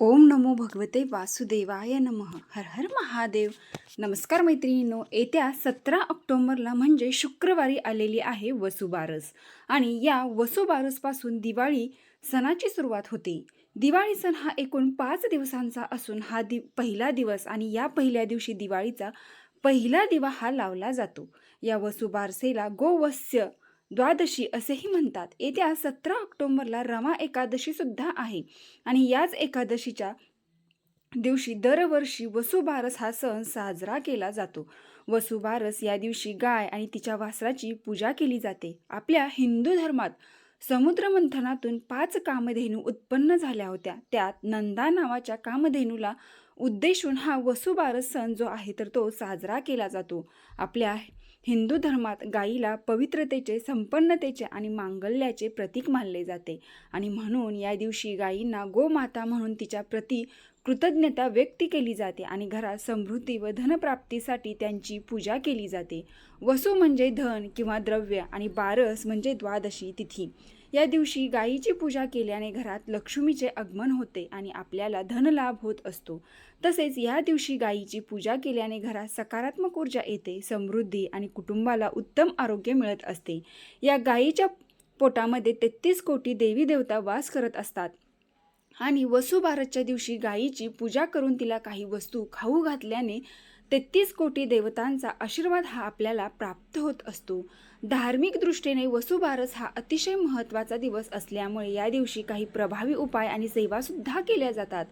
ओम नमो भगवते वासुदेवाय नमः. हर हर महादेव. नमस्कार मैत्रिणींनो येत्या सतरा ऑक्टोंबरला म्हणजे शुक्रवारी आलेली आहे वसुबारस आणि या वसुबारसपासून दिवाळी सणाची सुरुवात होते. दिवाळी सण हा एकूण पाच दिवसांचा असून हा दि पहिला दिवस आणि या पहिल्या दिवशी दिवाळीचा पहिला दिवा हा लावला जातो. या वसुबारसेला गोवत्स्य द्वादशी असेही म्हणतात. येत्या सतरा ऑक्टोबरला रमा एकादशी सुद्धा आहे. आणि याच एकादशीच्या दिवशी दरवर्षी वसुबारस हा सण साजरा केला जातो. वसुबारस या दिवशी गाय आणि तिच्या वासराची पूजा केली जाते. आपल्या हिंदू धर्मात समुद्रमंथनातून पाच कामधेनू उत्पन्न झाल्या होत्या. त्यात नंदा नावाच्या कामधेनूला उद्देशून हा वसुबारस सण जो आहे तर तो साजरा केला जातो. आपल्या हिंदू धर्मात गायीला पवित्रतेचे संपन्नतेचे आणि मांगल्याचे प्रतीक मानले जाते. आणि म्हणून या दिवशी गायींना गोमाता म्हणून तिच्या प्रती कृतज्ञता व्यक्त केली जाते आणि घरात समृद्धी व धनप्राप्तीसाठी त्यांची पूजा केली जाते. वसू म्हणजे धन किंवा द्रव्य आणि बारस म्हणजे द्वादशी तिथी. या दिवशी गायीची पूजा केल्याने घरात लक्ष्मीचे आगमन होते आणि आपल्याला धनलाभ होत असतो. तसेच या दिवशी गायीची पूजा केल्याने घरात सकारात्मक ऊर्जा येते समृद्धी आणि कुटुंबाला उत्तम आरोग्य मिळत असते. या गायीच्या पोटामध्ये तेहतीस कोटी देवी देवता वास करत असतात. आणि वसुबारसच्या दिवशी गायीची पूजा करून तिला काही वस्तू खाऊ घातल्याने तेहतीस कोटी देवतांचा आशीर्वाद हा आपल्याला प्राप्त होत असतो. धार्मिक दृष्टीने वसुबारस हा अतिशय महत्त्वाचा दिवस असल्यामुळे या दिवशी काही प्रभावी उपाय आणि सेवासुद्धा केल्या जातात.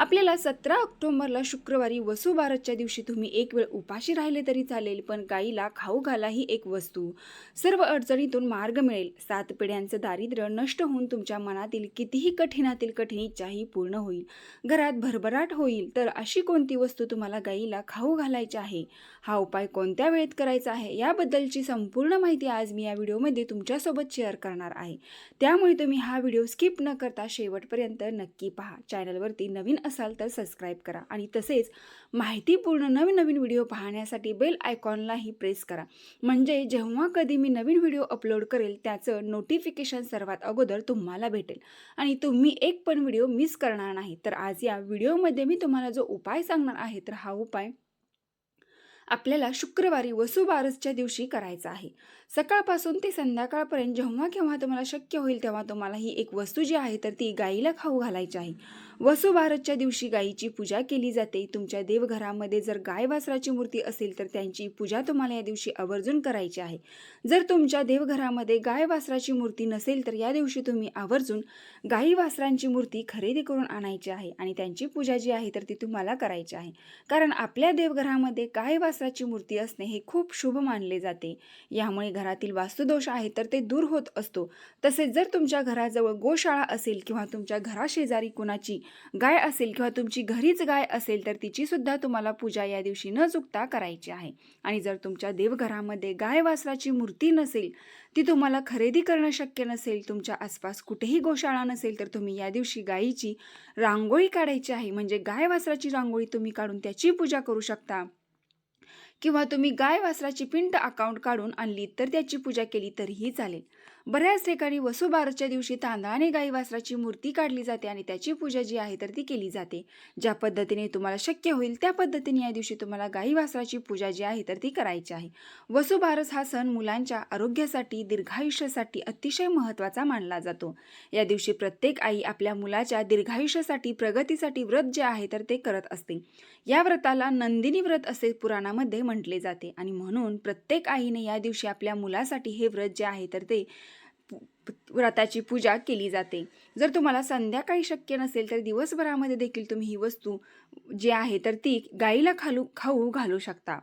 आपल्याला सतरा ऑक्टोबरला शुक्रवारी वसुबारसच्या दिवशी तुम्ही एक वेळ उपाशी राहिले तरी चालेल पण गाईला खाऊ घाला ही एक वस्तू. सर्व अडचणीतून मार्ग मिळेल. सात पिढ्यांचं दारिद्र्य नष्ट होऊन तुमच्या मनातील कितीही कठीणातील कठीण इच्छाही पूर्ण होईल. घरात भरभराट होईल तर अशी कोणती वस्तू तुम्हाला गाईला खाऊ घालायची आहे? हा उपाय कोणत्या वेळेत करायचा आहे? याबद्दलची संपूर्ण माहिती आज मी या व्हिडिओमध्ये तुमच्यासोबत शेअर करणार आहे. त्यामुळे तुम्ही हा व्हिडिओ स्किप न करता शेवटपर्यंत नक्की पहा. चॅनलवरती नवीन असाल तर सबस्क्राईब करा. आणि तसेच माहितीपूर्ण नवीन नवीन व्हिडिओ पाहण्यासाठी बेल आयकॉनलाही प्रेस करा. म्हणजे जेव्हा कधी मी नवीन व्हिडिओ अपलोड करेल त्याचं नोटिफिकेशन सर्वात अगोदर तुम्हाला भेटेल. आणि तुम्ही एक पण व्हिडिओ मिस करणार नाही. तर आज या व्हिडिओमध्ये मी तुम्हाला जो उपाय सांगणार आहे तर हा उपाय आपल्याला शुक्रवारी वसुबारसच्या दिवशी करायचा आहे. सकाळपासून ते संध्याकाळपर्यंत जेव्हा केव्हा तुम्हाला शक्य होईल तेव्हा तुम्हाला ही एक वस्तू जी आहे तर ती गाईला खाऊ घालायची आहे. वसुभारतच्या दिवशी गाईची पूजा केली जाते. तुमच्या देवघरामध्ये जर गाय वासराची मूर्ती असेल तर त्यांची पूजा तुम्हाला या दिवशी आवर्जून करायची आहे. जर तुमच्या देवघरामध्ये गाय वासराची मूर्ती नसेल तर या दिवशी तुम्ही आवर्जून गाई वासरांची मूर्ती खरेदी करून आणायची आहे आणि त्यांची पूजा जी आहे तर ती तुम्हाला करायची आहे. कारण आपल्या देवघरामध्ये गाय वासराची मूर्ती असणे हे खूप शुभ मानले जाते. यामुळे घरातील वास्तुदोष आहे तर ते दूर होत असतो. तसेच जर तुमच्या घराजवळ गोशाळा असेल किंवा तुमच्या घराशेजारी कुणाची गाय असेल किंवा तुमची घरीच गाय असेल तर तिची सुद्धा तुम्हाला पूजा या दिवशी न चुकता करायची आहे. आणि जर तुमच्या देवघरामध्ये गाय वासराची मूर्ती नसेल ती तुम्हाला खरेदी करणं शक्य नसेल तुमच्या आसपास कुठेही गोशाळा नसेल तर तुम्ही या दिवशी गायीची रांगोळी काढायची आहे. म्हणजे गाय वासराची रांगोळी तुम्ही काढून त्याची पूजा करू शकता. किंवा तुम्ही गाय वासराची पिंट अकाउंट काढून आणली तर त्याची पूजा केली तरीही चालेल. बऱ्याच ठिकाणी वसुबारसच्या दिवशी तांदळाने गाई वासराची मूर्ती काढली जाते आणि त्याची पूजा जी आहे तर ती केली जाते. ज्या पद्धतीने तुम्हाला शक्य होईल त्या पद्धतीने या दिवशी तुम्हाला गाई वासराची पूजा जी आहे तर ती करायची आहे. वसुबारस हा सण मुलांच्या आरोग्यासाठी दीर्घायुष्यासाठी अतिशय महत्त्वाचा मानला जातो. या दिवशी प्रत्येक आई आपल्या मुलाच्या दीर्घायुष्यासाठी प्रगतीसाठी व्रत जे आहे तर ते करत असते. या व्रताला नंदिनी व्रत असे पुराणामध्ये म्हटले जाते आणि म्हणून प्रत्येक आईने या दिवशी आपल्या मुलासाठी हे व्रत जे आहे तर ते व्रताची पूजा केली जाते. जर तुम्हाला संध्याकाळी शक्य नसेल तर दिवसभरामध्ये देखील तुम्ही ही वस्तू जी आहे तर ती गाईला खालू खाऊ घालू शकता.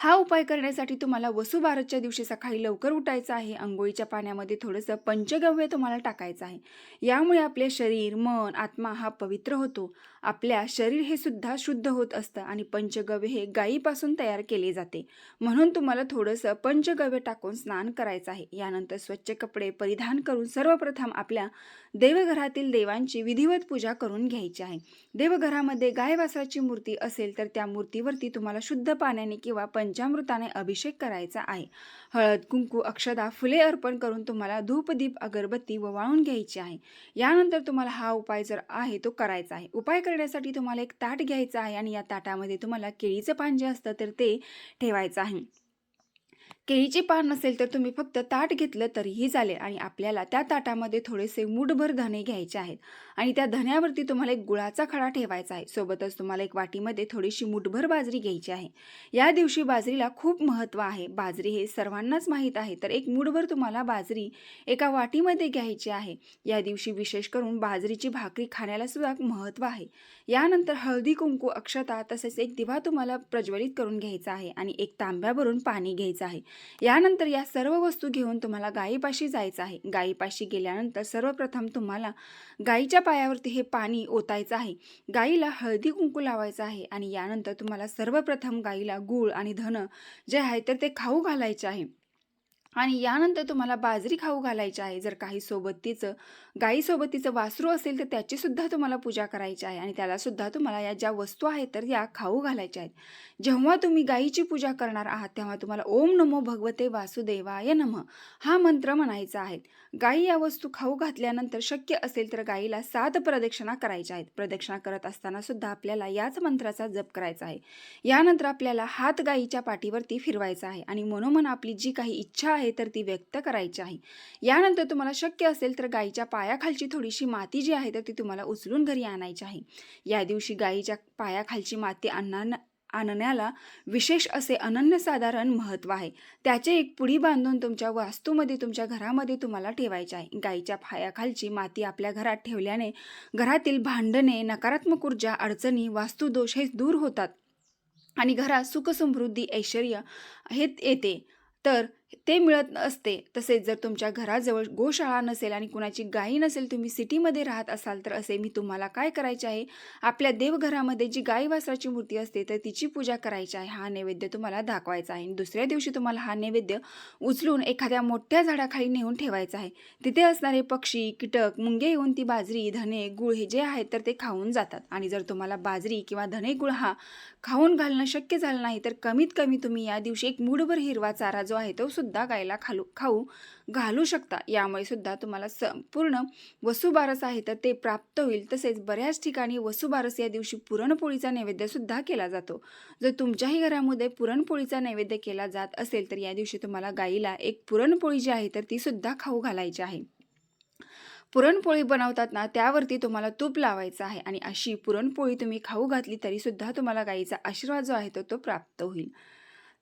हा उपाय करण्यासाठी तुम्हाला वसुबारसच्या दिवशी सकाळी लवकर उठायचं आहे. आंघोळीच्या पाण्यामध्ये थोडंसं पंचगव्य तुम्हाला टाकायचं आहे. यामुळे आपले शरीर मन आत्मा हा पवित्र होतो. आपल्या शरीर हे सुद्धा शुद्ध होत असतं आणि पंचगव्य हे गायीपासून तयार केले जाते. म्हणून तुम्हाला थोडंसं पंचगव्य टाकून स्नान करायचं आहे. यानंतर स्वच्छ कपडे परिधान करून सर्वप्रथम आपल्या देवघरातील देवांची विधिवत पूजा करून घ्यायची आहे. देवघरामध्ये गायवासराची मूर्ती असेल तर त्या मूर्तीवरती तुम्हाला शुद्ध पाण्याने किंवा पंचामृताने अभिषेक करायचा आहे. हळद कुंकू अक्षदा फुले अर्पण करून तुम्हाला धूपदीप अगरबत्ती व वाळून घ्यायची आहे. यानंतर तुम्हाला हा उपाय जर आहे तो करायचा आहे. उपाय करण्यासाठी तुम्हाला एक ताट घ्यायचा आहे आणि या ताटामध्ये तुम्हाला केळीचं पान जे असतं तर ते ठेवायचं आहे. केळीचे पान नसेल तर तुम्ही फक्त ताट घेतलं तरीही चालेल आणि आपल्याला त्या ताटामध्ये थोडेसे मूठभर धणे घ्यायचे आहेत. आणि त्या धण्यावरती तुम्हाला एक गुळाचा खडा ठेवायचा आहे. सोबतच तुम्हाला एक वाटीमध्ये थोडीशी मुठभर बाजरी घ्यायची आहे. या दिवशी बाजरीला खूप महत्त्व आहे. बाजरी हे सर्वांनाच माहीत आहे. तर एक मूठभर तुम्हाला बाजरी एका वाटीमध्ये घ्यायची आहे. या दिवशी विशेष करून बाजरीची भाकरी खाण्याला सुद्धा महत्त्व आहे. यानंतर हळदी कुंकू अक्षता तसेच एक दिवा तुम्हाला प्रज्वलित करून घ्यायचा आहे आणि एक तांब्या भरून पाणी घ्यायचं आहे. यानंतर या सर्व वस्तू घेऊन तुम्हाला गायीपाशी जायचं आहे. गायीपाशी गेल्यानंतर सर्वप्रथम तुम्हाला गायीच्या पायावरती हे पाणी ओतायचं आहे. गाईला हळदी कुंकू लावायचं आहे आणि यानंतर तुम्हाला सर्वप्रथम गाईला गूळ आणि धन जे आहे तर ते खाऊ घालायचे आहे. आणि यानंतर तुम्हाला बाजरी खाऊ घालायची आहे. जर काही सोबतीचं गाईसोबतीचं वासरू असेल तर त्याची सुद्धा तुम्हाला पूजा करायची आहे आणि त्याला सुद्धा तुम्हाला या ज्या वस्तू आहेत तर या खाऊ घालायच्या आहेत. जेव्हा तुम्ही गाईची पूजा करणार आहात तेव्हा तुम्हाला ओम नमो भगवते वासुदेवाय नम हा मंत्र म्हणायचा आहे. गाई या वस्तू खाऊ घातल्यानंतर शक्य असेल तर गाईला सात प्रदक्षिणा करायच्या आहेत. प्रदक्षिणा करत असताना सुद्धा आपल्याला याच मंत्राचा जप करायचा आहे. यानंतर आपल्याला हात गाईच्या पाठीवरती फिरवायचा आहे आणि मनोमन आपली जी काही इच्छा आहे तर ती व्यक्त करायची आहे. यानंतर तुम्हाला शक्य असेल तर गाईच्या पायाखालची थोडीशी माती जी आहे तर ती तुम्हाला उचलून घरी आणायची आहे. या दिवशी गाईच्या पायाखालची माती आणण्या आणण्याला विशेष असे अनन्यसाधारण महत्त्व आहे. त्याचे एक पुडी बांधून तुमच्या वास्तूमध्ये तुमच्या घरामध्ये तुम्हाला ठेवायचे आहे. गाईच्या पायाखालची माती आपल्या घरात ठेवल्याने घरातील भांडणे नकारात्मक ऊर्जा अडचणी वास्तुदोष हे दूर होतात आणि घरात सुखसमृद्धी ऐश्वर हे येते. तर ते मिळत असते तसेच जर तुमच्या घराजवळ गोशाळा नसेल आणि कुणाची गायी नसेल तुम्ही सिटीमध्ये राहत असाल तर असे मी तुम्हाला काय करायचे आहे? आपल्या देवघरामध्ये जी गाई वासराची मूर्ती असते तर तिची पूजा करायची आहे. हा नैवेद्य तुम्हाला दाखवायचा आहे. आणि दुसऱ्या दिवशी तुम्हाला हा नैवेद्य उचलून एखाद्या मोठ्या झाडाखाली नेऊन ठेवायचा आहे. तिथे असणारे पक्षी कीटक मुंगे येऊन ती बाजरी धने गुळ हे जे आहेत तर ते खाऊन जातात. आणि जर तुम्हाला बाजरी किंवा धने गुळ हा खाऊन घालणं शक्य झालं नाही तर कमीत कमी तुम्ही या दिवशी एक मूडभर हिरवा चारा जो आहे तो सुद्धा गायला खालू खाऊ घालू शकता. यामुळे सुद्धा तुम्हाला संपूर्ण वसुबारस आहे तर ते प्राप्त होईल. तसेच बऱ्याच ठिकाणी वसुबारस या दिवशी पुरणपोळीचा नैवेद्य सुद्धा केला जातो. जर तुमच्याही घरामध्ये पुरणपोळीचा नैवेद्य केला जात असेल तर या दिवशी तुम्हाला गाईला एक पुरणपोळी जी आहे तर ती सुद्धा खाऊ घालायची आहे. पुरणपोळी बनवतात ना त्यावरती तुम्हाला तूप लावायचं आहे आणि अशी पुरणपोळी तुम्ही खाऊ घातली तरीसुद्धा तुम्हाला गाईचा आशीर्वाद जो आहे तो तो प्राप्त होईल.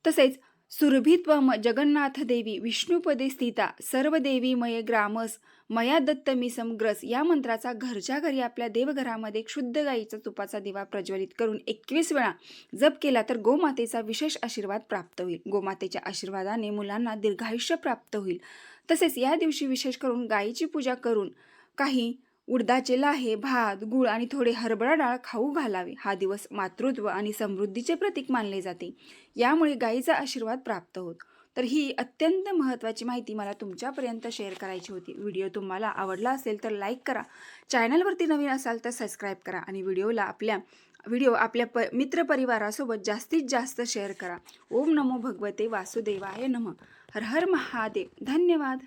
तसेच सुरभित्वम जगन्नाथ देवी विष्णुपदे स्थिता सर्व देवी मय ग्रामस मया दत्त मी समग्रस या मंत्राचा घरच्या घरी आपल्या देवघरामध्ये शुद्ध गाईचा तुपाचा दिवा प्रज्वलित करून एकवीस वेळा जप केला तर गोमातेचा विशेष आशीर्वाद प्राप्त होईल. गोमातेच्या आशीर्वादाने मुलांना दीर्घायुष्य प्राप्त होईल. तसेच या दिवशी विशेष करून गायीची पूजा करून काही उडदाचे लाहे भात गुळ आणि थोडे हरभरा डाळ खाऊ घालावे. हा दिवस मातृत्व आणि समृद्धीचे प्रतीक मानले जाते. यामुळे गायीचा आशीर्वाद प्राप्त होत. तर ही अत्यंत महत्त्वाची माहिती मला तुमच्यापर्यंत शेअर करायची होती. व्हिडिओ तुम्हाला आवडला असेल तर लाईक करा. चॅनलवरती नवीन असाल तर सबस्क्राईब करा आणि व्हिडिओला आपल्या व्हिडिओ आपल्या प मित्रपरिवारासोबत जास्तीत जास्त शेअर करा. ओम नमो भगवते वासुदेवाय नम. हर हर महादेव. धन्यवाद.